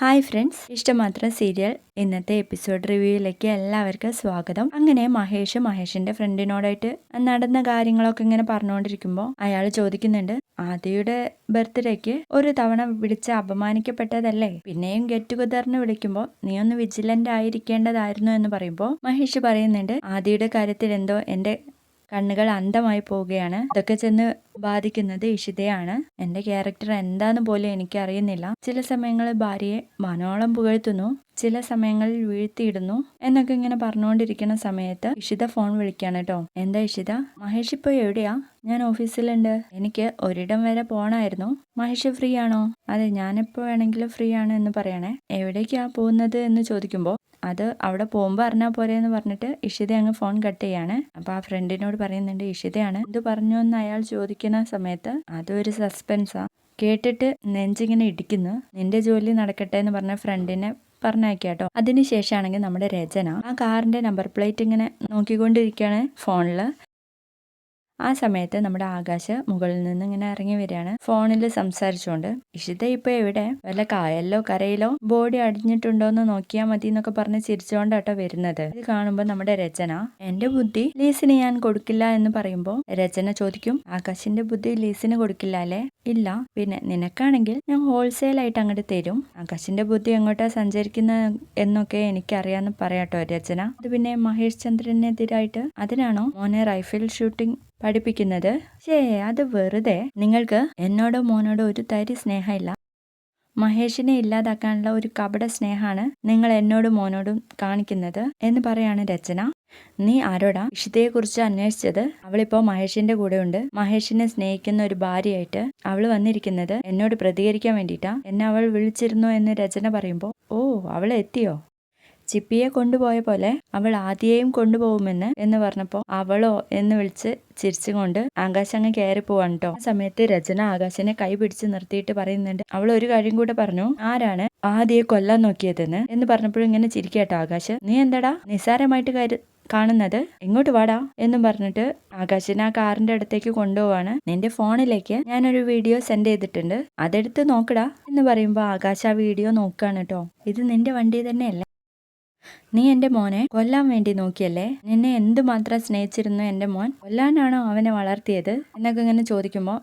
Hi friends. ഇഷ്ടമാത്രം serial ഇന്നത്തെ episode റിവ്യൂയിലേക്ക് എല്ലാവർക്കും സ്വാഗതം. അങ്ങനെ മഹേഷ് മഹേഷിന്റെ ഫ്രണ്ടിനോടായിട്ട് നടന്ന കാര്യങ്ങളൊക്കെ ഇങ്ങനെ പറഞ്ഞുകൊണ്ടിരിക്കുമ്പോൾ അയാൾ ചോദിക്കുന്നുണ്ട് ആദിയുടെ ബർത്ത്ഡേക്ക് ഒരു തവണ വിളിച്ച് അപമാനിക്കപ്പെട്ടതല്ലേ? പിന്നെയും ഗെറ്റ് ടുഗദറിന് വിളിക്കുമ്പോൾ നീ ഒന്ന് വിജിലന്റ് ആയിരിക്കേണ്ടതായിരുന്നു എന്ന് പറയുമ്പോൾ മഹേഷ് പറയുന്നുണ്ട് ആദിയുടെ കാര്യത്തിൽ എന്തോ എന്റെ കണ്ണുകൾ അന്ധമായി പോവുകയാണ്. ഇതൊക്കെ ചെന്ന് ബാധിക്കുന്നത് ഇഷിതയാണ്. എന്റെ ക്യാരക്ടർ എന്താന്ന് പോലും എനിക്ക് അറിയുന്നില്ല ചില സമയങ്ങളിൽ ഭാര്യയെ മനോളം പുകഴ്ത്തുന്നു. ചില സമയങ്ങളിൽ വീഴ്ത്തിയിടുന്നു. എന്നൊക്കെ ഇങ്ങനെ പറഞ്ഞുകൊണ്ടിരിക്കുന്ന സമയത്ത് ഇഷിത ഫോൺ വിളിക്കാണ് കേട്ടോ. എന്താ ഇഷിത? മഹേഷ് ഇപ്പൊ എവിടെയാ? ഞാൻ ഓഫീസിലുണ്ട്. എനിക്ക് ഒരിടം വരെ പോകണമായിരുന്നു മഹേഷ് ഫ്രീ ആണോ അതെ ഞാനെപ്പോൾ വേണമെങ്കിലും ഫ്രീ ആണ് എന്ന് പറയണേ. എവിടേക്കാ പോകുന്നത് എന്ന് ചോദിക്കുമ്പോൾ അത് അവിടെ പോകുമ്പോൾ അറിഞ്ഞാൽ പോരെ എന്ന് പറഞ്ഞിട്ട് ഇഷിത അങ്ങ് ഫോൺ കട്ട് ചെയ്യാണ്. അപ്പോൾ ആ ഫ്രണ്ടിനോട് പറയുന്നുണ്ട് ഇഷിതയാണ്. എന്ത് പറഞ്ഞു എന്ന് അയാൾ ചോദിക്കുന്ന സമയത്ത് അതൊരു സസ്പെൻസാ. കേട്ടിട്ട് നെഞ്ചിങ്ങനെ ഇടിക്കുന്നു. നിന്റെ ജോലി നടക്കട്ടെ എന്ന് പറഞ്ഞ ഫ്രണ്ടിനെ പറഞ്ഞയക്കാട്ടോ. അതിനുശേഷമാണെങ്കിൽ നമ്മുടെ രചന ആ കാറിന്റെ നമ്പർ പ്ലേറ്റ് ഇങ്ങനെ നോക്കിക്കൊണ്ടിരിക്കുകയാണ് ഫോണിൽ ആ സമയത്ത് നമ്മുടെ ആകാശ് മുകളിൽ നിന്ന് ഇങ്ങനെ ഇറങ്ങി വരികയാണ്. ഫോണിൽ സംസാരിച്ചുകൊണ്ട് ഇഷിത ഇപ്പൊ എവിടെ? വല്ല കായലിലോ കരയിലോ? ബോഡി അടിഞ്ഞിട്ടുണ്ടോ എന്ന് നോക്കിയാൽ മതി എന്നൊക്കെ പറഞ്ഞ് ചിരിച്ചുകൊണ്ടാട്ടോ വരുന്നത്. ഇത് കാണുമ്പോൾ നമ്മുടെ രചന എന്റെ ബുദ്ധി ലീസിന് ഞാൻ കൊടുക്കില്ല എന്ന് പറയുമ്പോൾ രചന ചോദിക്കും ആകാശിന്റെ ബുദ്ധി ലീസിന് കൊടുക്കില്ല അല്ലേ? ഇല്ല. പിന്നെ നിനക്കാണെങ്കിൽ ഞാൻ ഹോൾസെയിൽ ആയിട്ട് അങ്ങോട്ട് തരും. ആകാശിന്റെ ബുദ്ധി എങ്ങോട്ടാ സഞ്ചരിക്കുന്ന എന്നൊക്കെ എനിക്കറിയാന്ന് പറയാട്ടോ രചന. അത് പിന്നെ മഹേഷ് ചന്ദ്രനെതിരായിട്ട് അതിനാണോ? മോനെ റൈഫിൾ ഷൂട്ടിംഗ് പഠിപ്പിക്കുന്നത്. ശേ അത് വെറുതെ. നിങ്ങൾക്ക് എന്നോടോ മോനോടോ ഒരു തരി സ്നേഹമില്ല. മഹേഷിനെ ഇല്ലാതാക്കാനുള്ള ഒരു കപട സ്നേഹമാണ് നിങ്ങൾ എന്നോടും മോനോടും കാണിക്കുന്നത് എന്ന് പറയാണ് രചന. നീ ആരോടാ കുറിച്ച് അന്വേഷിച്ചത്? അവളിപ്പോ മഹേഷിന്റെ കൂടെ ഉണ്ട് മഹേഷിനെ സ്നേഹിക്കുന്ന ഒരു ഭാര്യയായിട്ട് അവൾ വന്നിരിക്കുന്നത് എന്നോട് പ്രതികരിക്കാൻ വേണ്ടിയിട്ടാ. എന്നെ അവൾ വിളിച്ചിരുന്നോ എന്ന് രചന പറയുമ്പോൾ ഓ അവൾ എത്തിയോ ചിപ്പിയെ കൊണ്ടുപോയ പോലെ അവൾ ആദ്യേയും കൊണ്ടുപോകുമെന്ന് എന്ന് പറഞ്ഞപ്പോൾ അവളോ എന്ന് വിളിച്ച് ചിരിച്ചുകൊണ്ട് ആകാശ് അങ്ങ് കയറി പോവാണ് കേട്ടോ ആ സമയത്ത് രചന ആകാശിനെ കൈ പിടിച്ച് നിർത്തിയിട്ട് പറയുന്നുണ്ട് അവൾ ഒരു കാര്യം കൂടെ പറഞ്ഞു ആരാണ് ആദ്യയെ കൊല്ലാൻ നോക്കിയതെന്ന്? എന്ന് പറഞ്ഞപ്പോഴും ഇങ്ങനെ ചിരിക്കട്ടോ ആകാശ്. നീ എന്താടാ നിസാരമായിട്ട് കരു കാണുന്നത്? എങ്ങോട്ട് വാടാ എന്നും പറഞ്ഞിട്ട് ആകാശിനെ ആ കാറിന്റെ അടുത്തേക്ക് കൊണ്ടുപോവാണ്. നിന്റെ ഫോണിലേക്ക് ഞാനൊരു വീഡിയോ സെൻഡ് ചെയ്തിട്ടുണ്ട് അതെടുത്ത് നോക്കടാ എന്ന് പറയുമ്പോൾ ആകാശ് ആ വീഡിയോ നോക്കുകയാണ് കേട്ടോ ഇത് നിന്റെ വണ്ടി തന്നെയല്ലേ? നീ എന്റെ മോനെ കൊല്ലാൻ വേണ്ടി നോക്കിയല്ലേ? നിന്നെ എന്തുമാത്രം സ്നേഹിച്ചിരുന്നു എന്റെ മോൻ? കൊല്ലാനാണോ അവനെ വളർത്തിയത്? എന്നൊക്കെ ഇങ്ങനെ ചോദിക്കുമ്പോൾ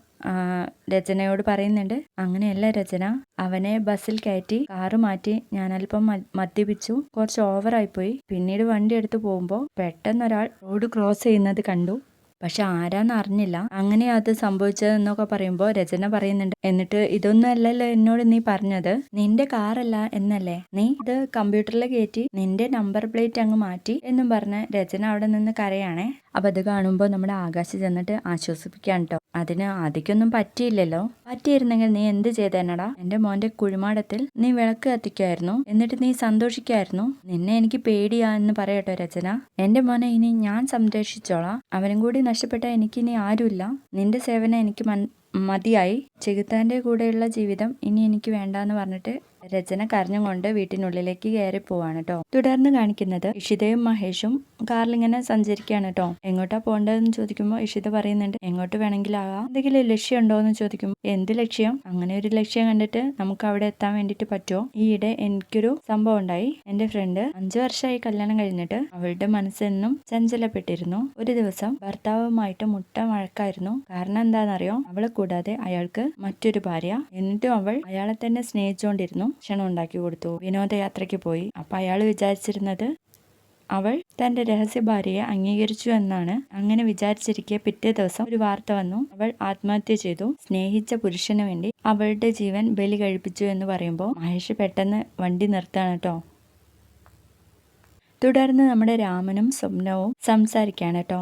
രചനയോട് പറയുന്നുണ്ട്. അങ്ങനെയല്ല രചന. അവനെ ബസ്സിൽ കയറ്റി കാറ് മാറ്റി ഞാൻ അല്പം മദ്യപിച്ചു. കുറച്ച് ഓവറായിപ്പോയി പിന്നീട് വണ്ടി എടുത്തു പോകുമ്പോൾ പെട്ടെന്നൊരാൾ റോഡ് ക്രോസ് ചെയ്യുന്നത് കണ്ടു. പക്ഷെ ആരാന്ന് അറിഞ്ഞില്ല. അങ്ങനെ അത് സംഭവിച്ചതെന്നൊക്കെ പറയുമ്പോൾ രചന പറയുന്നുണ്ട്. എന്നിട്ട് ഇതൊന്നും അല്ലല്ലോ എന്നോട് നീ പറഞ്ഞത്? നിന്റെ കാറല്ല എന്നല്ലേ? നീ ഇത് കമ്പ്യൂട്ടറിൽ കയറ്റി നിന്റെ നമ്പർ പ്ലേറ്റ് അങ്ങ് മാറ്റി എന്നും പറഞ്ഞ് രചന അവിടെ നിന്ന് കരയാണേ. അപ്പൊ അത് കാണുമ്പോൾ നമ്മുടെ ആകാശ് ചെന്നിട്ട് ആശ്വസിപ്പിക്കാൻ കേട്ടോ അതിന് ആദ്യക്കൊന്നും പറ്റിയില്ലല്ലോ. പറ്റിയിരുന്നെങ്കിൽ നീ എന്ത് ചെയ്തേനടാ? എന്റെ മോന്റെ കുഴിമാടത്തിൽ നീ വിളക്ക് കത്തിക്കായിരുന്നു. എന്നിട്ട് നീ സന്തോഷിക്കായിരുന്നു. നിന്നെ എനിക്ക് പേടിയാ എന്ന് പറയട്ടോ രചന. എന്റെ മോനെ ഇനി ഞാൻ സംരക്ഷിച്ചോളാം. അവനും കൂടി നഷ്ടപ്പെട്ട എനിക്കിനി ആരുമില്ല. നിന്റെ സേവനം എനിക്ക് മതിയായി. ചെകുത്താന്റെ കൂടെയുള്ള ജീവിതം ഇനി എനിക്ക് വേണ്ടാന്ന് പറഞ്ഞിട്ട് രചന കരഞ്ഞുകൊണ്ട് വീട്ടിനുള്ളിലേക്ക് കയറി പോവാണ് കേട്ടോ തുടർന്ന് കാണിക്കുന്നത് ഇഷിതയും മഹേഷും കാറിലിങ്ങനെ സഞ്ചരിക്കുകയാണ് കേട്ടോ എങ്ങോട്ടാ പോകേണ്ടതെന്ന് ചോദിക്കുമ്പോൾ ഇഷിത പറയുന്നുണ്ട് എങ്ങോട്ട് വേണമെങ്കിലാകാം? എന്തെങ്കിലും ലക്ഷ്യം ഉണ്ടോ എന്ന് ചോദിക്കും. എന്ത് ലക്ഷ്യം? അങ്ങനെ ഒരു ലക്ഷ്യം കണ്ടിട്ട് നമുക്ക് അവിടെ എത്താൻ വേണ്ടിട്ട് പറ്റുമോ? ഈയിടെ എനിക്കൊരു സംഭവം ഉണ്ടായി. എന്റെ ഫ്രണ്ട് അഞ്ചു വർഷമായി കല്യാണം കഴിഞ്ഞിട്ട് അവളുടെ മനസ്സെന്നും ചഞ്ചലപ്പെട്ടിരുന്നു. ഒരു ദിവസം ഭർത്താവുമായിട്ട് മുട്ട വഴക്കായിരുന്നു കാരണം എന്താണെന്നറിയോ? അവളെ കൂടാതെ അയാൾക്ക് മറ്റൊരു ഭാര്യ. എന്നിട്ടും അവൾ അയാളെ തന്നെ സ്നേഹിച്ചുകൊണ്ടിരുന്നു. ഭക്ഷണം ഉണ്ടാക്കി കൊടുത്തു. വിനോദയാത്രയ്ക്ക് പോയി. അപ്പം അയാൾ വിചാരിച്ചിരുന്നത് അവൾ തന്റെ രഹസ്യ ഭാര്യയെ അംഗീകരിച്ചു എന്നാണ്. അങ്ങനെ വിചാരിച്ചിരിക്കെ പിറ്റേ ദിവസം ഒരു വാർത്ത വന്നു. അവൾ ആത്മഹത്യ ചെയ്തു. സ്നേഹിച്ച പുരുഷന് വേണ്ടി അവളുടെ ജീവൻ ബലി കഴിപ്പിച്ചു എന്ന് പറയുമ്പോൾ മഹേഷ് പെട്ടെന്ന് വണ്ടി നിർത്താണ് കേട്ടോ. തുടർന്ന് നമ്മുടെ രാമനും സ്വപ്നവും സംസാരിക്കാണ് കേട്ടോ.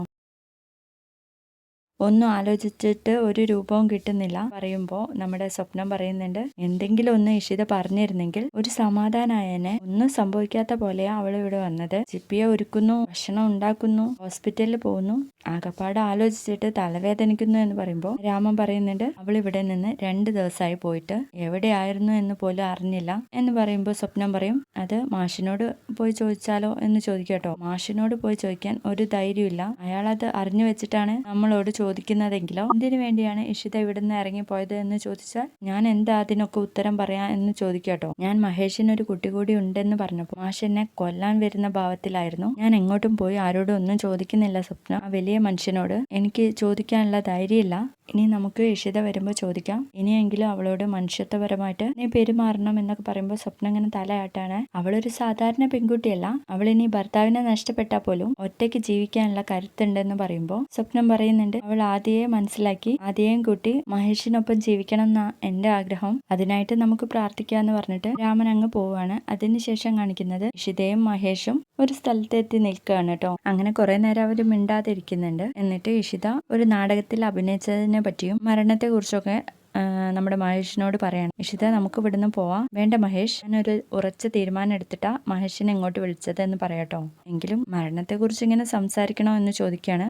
ഒന്നും ആലോചിച്ചിട്ട് ഒരു രൂപവും കിട്ടുന്നില്ല. പറയുമ്പോൾ നമ്മുടെ സ്വപ്നം പറയുന്നുണ്ട് എന്തെങ്കിലും ഒന്ന് ഇഷിത പറഞ്ഞിരുന്നെങ്കിൽ ഒരു സമാധാനായനെ ഒന്നും സംഭവിക്കാത്ത പോലെയാ അവൾ ഇവിടെ വന്നത്. ചിപ്പിയെ ഒരുക്കുന്നു ഭക്ഷണം ഉണ്ടാക്കുന്നു ഹോസ്പിറ്റലിൽ പോകുന്നു. ആകപ്പാട് ആലോചിച്ചിട്ട് തലവേദനിക്കുന്നു എന്ന് പറയുമ്പോൾ രാമൻ പറയുന്നുണ്ട് അവൾ ഇവിടെ നിന്ന് രണ്ട് ദിവസമായി പോയിട്ട് എവിടെയായിരുന്നു എന്ന് പോലും അറിഞ്ഞില്ല എന്ന് പറയുമ്പോൾ സ്വപ്നം പറയും അത് മാഷിനോട് പോയി ചോദിച്ചാലോ എന്ന് ചോദിക്കട്ടോ മാഷിനോട് പോയി ചോദിക്കാൻ ഒരു ധൈര്യമില്ല അയാൾ അത് അറിഞ്ഞു വെച്ചിട്ടാണ് നമ്മളോട് ചോദിക്കുന്നതെങ്കിലോ? എന്തിനു വേണ്ടിയാണ് ഇഷിത ഇവിടുന്ന് ഇറങ്ങിപ്പോയത് എന്ന് ചോദിച്ചാൽ ഞാൻ എന്താ അതിനൊക്കെ ഉത്തരം പറയാ എന്ന് ചോദിക്കാട്ടോ ഞാൻ മഹേഷിന് ഒരു കുട്ടി കൂടി ഉണ്ടെന്ന് പറഞ്ഞപ്പോൾ മാഷ് എന്നെ കൊല്ലാൻ വരുന്ന ഭാവത്തിലായിരുന്നു. ഞാൻ എങ്ങോട്ടും പോയി ആരോടും ഒന്നും ചോദിക്കുന്നില്ല സ്വപ്ന. ആ വലിയ മനുഷ്യനോട് എനിക്ക് ചോദിക്കാനുള്ള ധൈര്യമില്ല. ഇനി നമുക്ക് ഇഷിത വരുമ്പോൾ ചോദിക്കാം. ഇനിയെങ്കിലും അവളോട് മനുഷ്യത്വപരമായിട്ട് നീ പെരുമാറണം എന്നൊക്കെ പറയുമ്പോൾ സ്വപ്നം ഇങ്ങനെ തലയാട്ടാണ്. അവളൊരു സാധാരണ പെൺകുട്ടിയല്ല. അവൾ ഇനി ഭർത്താവിനെ നഷ്ടപ്പെട്ടാൽ പോലും ഒറ്റയ്ക്ക് ജീവിക്കാനുള്ള കരുത്തുണ്ടെന്ന് പറയുമ്പോൾ സ്വപ്നം പറയുന്നുണ്ട് അവൾ ആദ്യയെ മനസ്സിലാക്കി ആദ്യയും കൂട്ടി മഹേഷിനൊപ്പം ജീവിക്കണം എന്നാ എന്റെ ആഗ്രഹം. അതിനായിട്ട് നമുക്ക് പ്രാർത്ഥിക്കാന്ന് പറഞ്ഞിട്ട് രാമൻ അങ്ങ് പോവാണ് അതിനുശേഷം കാണിക്കുന്നത് ഇഷിതയും മഹേഷും ഒരു സ്ഥലത്തെത്തി നിൽക്കുകയാണ് കേട്ടോ. അങ്ങനെ കുറെ നേരം അവർ മിണ്ടാതിരിക്കുന്നുണ്ട്. എന്നിട്ട് ഇഷിത ഒരു നാടകത്തിൽ അഭിനയിച്ചതിനെ പറ്റിയും മരണത്തെ കുറിച്ചൊക്കെ നമ്മുടെ മഹേഷിനോട് പറയാണ്. ഇഷിത നമുക്ക് ഇവിടുന്ന് പോവാം. വേണ്ട മഹേഷ്. ഞാനൊരു ഉറച്ച തീരുമാനം എടുത്തിട്ടാ മഹേഷിനെ ഇങ്ങോട്ട് വിളിച്ചത് എന്ന് പറയാട്ടോ എങ്കിലും മരണത്തെക്കുറിച്ച് ഇങ്ങനെ സംസാരിക്കണോ എന്ന് ചോദിക്കുകയാണ്.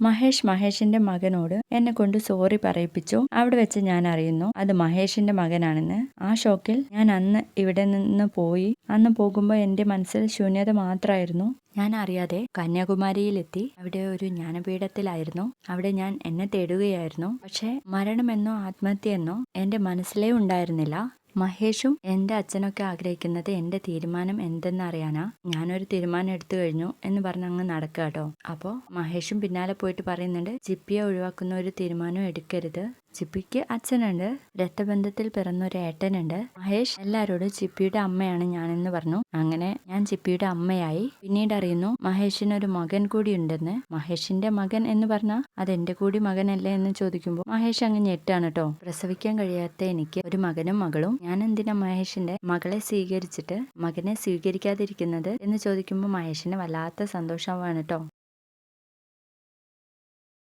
മഹേഷ് മഹേഷിന്റെ മകനോട് എന്നെ കൊണ്ട് സോറി പറയിപ്പിച്ചു. അവിടെ വെച്ച് ഞാൻ അറിയുന്നു അത് മഹേഷിന്റെ മകനാണെന്ന്. ആ ഷോക്കിൽ ഞാൻ അന്ന് ഇവിടെ നിന്ന് പോയി. അന്ന് പോകുമ്പോൾ എന്റെ മനസ്സിൽ ശൂന്യത മാത്രമായിരുന്നു. ഞാൻ അറിയാതെ കന്യാകുമാരിയിലെത്തി. അവിടെ ഒരു ജ്ഞാനപീഠത്തിലായിരുന്നു. അവിടെ ഞാൻ എന്നെ തേടുകയായിരുന്നു. പക്ഷേ മരണമെന്നോ ആത്മഹത്യയെന്നോ എന്റെ മനസ്സിലേ ഉണ്ടായിരുന്നില്ല. മഹേഷും എന്റെ അച്ഛനൊക്കെ ആഗ്രഹിക്കുന്നത് എന്റെ തീരുമാനം എന്തെന്ന് അറിയാനാ ഞാനൊരു തീരുമാനം എടുത്തു കഴിഞ്ഞു എന്ന് പറഞ്ഞ് അങ്ങ് നടക്കുക കേട്ടോ അപ്പോൾ മഹേഷും പിന്നാലെ പോയിട്ട് പറയുന്നുണ്ട് ജിപ്പിയെ ഒഴിവാക്കുന്ന ഒരു തീരുമാനം എടുക്കരുത്. ചിപ്പിക്ക് അച്ഛനുണ്ട്. രക്തബന്ധത്തിൽ പിറന്ന ഒരു ഏട്ടനുണ്ട്. മഹേഷ് എല്ലാരോടും ചിപ്പിയുടെ അമ്മയാണ് ഞാനെന്ന് പറഞ്ഞു. അങ്ങനെ ഞാൻ ചിപ്പിയുടെ അമ്മയായി. പിന്നീട് അറിയുന്നു മഹേഷിന് ഒരു മകൻ കൂടി ഉണ്ടെന്ന് മഹേഷിന്റെ മകൻ എന്ന് പറഞ്ഞാൽ അത് എന്റെ കൂടി മകനല്ലേ എന്ന് ചോദിക്കുമ്പോൾ മഹേഷ് അങ്ങ് ഞെട്ടാണ് കേട്ടോ പ്രസവിക്കാൻ കഴിയാത്ത എനിക്ക് ഒരു മകനും മകളും. ഞാൻ എന്തിനാ മഹേഷിന്റെ മകളെ സ്വീകരിച്ചിട്ട് മകനെ സ്വീകരിക്കാതിരിക്കുന്നത് എന്ന് ചോദിക്കുമ്പോൾ മഹേഷിന് വല്ലാത്ത സന്തോഷമാണ് കേട്ടോ